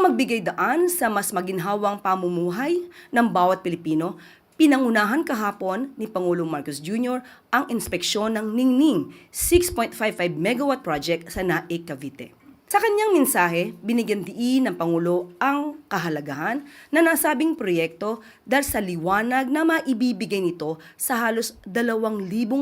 Upang magbigay daan sa mas maginhawang pamumuhay ng bawat Pilipino, pinangunahan kahapon ni Pangulong Marcos Jr. ang inspeksyon ng Ningning 6.55 megawatt project sa Naik, Cavite. Sa kanyang mensahe, binigyan diin ng Pangulo ang kahalagahan na nasabing proyekto dahil sa liwanag na maibibigay nito sa halos 2,000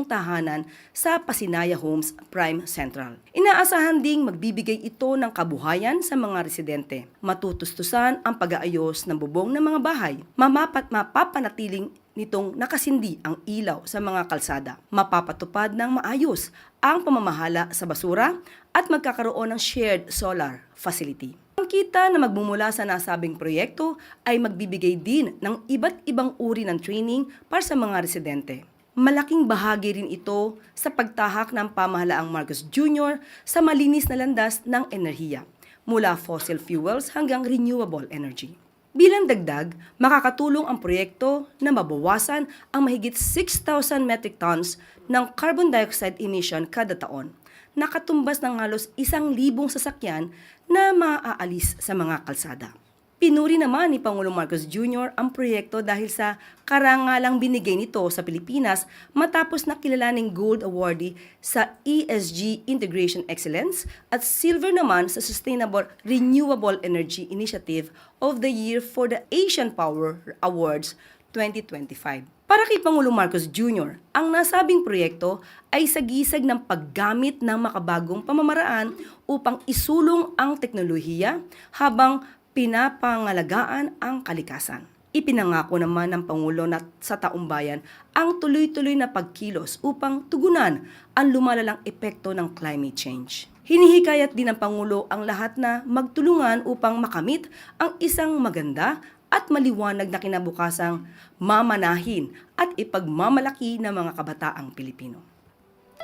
tahanan sa Pasinaya Homes Prime Central. Inaasahan ding magbibigay ito ng kabuhayan sa mga residente. Matutustusan ang pag-aayos ng bubong ng mga bahay. Mamapat mapapanatiling nitong nakasindi ang ilaw sa mga kalsada. Mapapatupad ng maayos ang pamamahala sa basura at magkakaroon ng shared solar facility. Ang kita na magmumula sa nasabing proyekto ay magbibigay din ng iba't ibang uri ng training para sa mga residente. Malaking bahagi rin ito sa pagtahak ng pamahalaang Marcos Jr. sa malinis na landas ng enerhiya, mula fossil fuels hanggang renewable energy. Bilang dagdag, makakatulong ang proyekto na mabawasan ang mahigit 6,000 metric tons ng carbon dioxide emission kada taon, nakatumbas ng halos isang libong sasakyan na maaalis sa mga kalsada. Pinuri naman ni Pangulong Marcos Jr. ang proyekto dahil sa karangalang binigay nito sa Pilipinas matapos na kilalaning gold awardee sa ESG Integration Excellence at silver naman sa Sustainable Renewable Energy Initiative of the Year for the Asian Power Awards 2025. Para kay Pangulong Marcos Jr., ang nasabing proyekto ay sagisag ng paggamit ng makabagong pamamaraan upang isulong ang teknolohiya habang pinapangalagaan ang kalikasan. Ipinangako naman ng Pangulo na sa taumbayan ang tuloy-tuloy na pagkilos upang tugunan ang lumalalang epekto ng climate change. Hinihikayat din ng Pangulo ang lahat na magtulungan upang makamit ang isang maganda at maliwanag na kinabukasang mamanahin at ipagmamalaki ng mga kabataang Pilipino.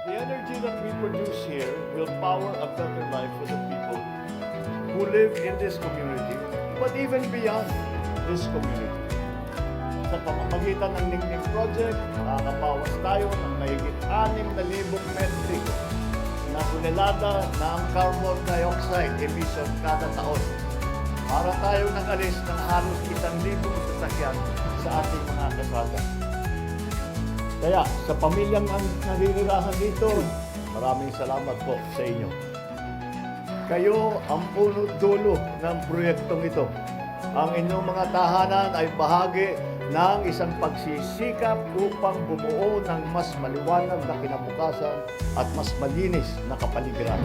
The energy that we produce here will power a better life for the people who live in this community, but even beyond this community. Sa pamamagitan ng Ningning Project, nakakabawas tayo ng mahigit 6,000 metric na tonelada ng carbon dioxide emission kada taon. Para tayo nag-alis ng halos 1,000 sasakyan sa ating mga kasada. Kaya sa pamilyang ang naninirahan dito, maraming salamat po sa inyo. Kayo ang punot dulo ng proyektong ito. Ang inyong mga tahanan ay bahagi ng isang pagsisikap upang bumuo ng mas maliwanag na kinabukasan at mas malinis na kapaligiran.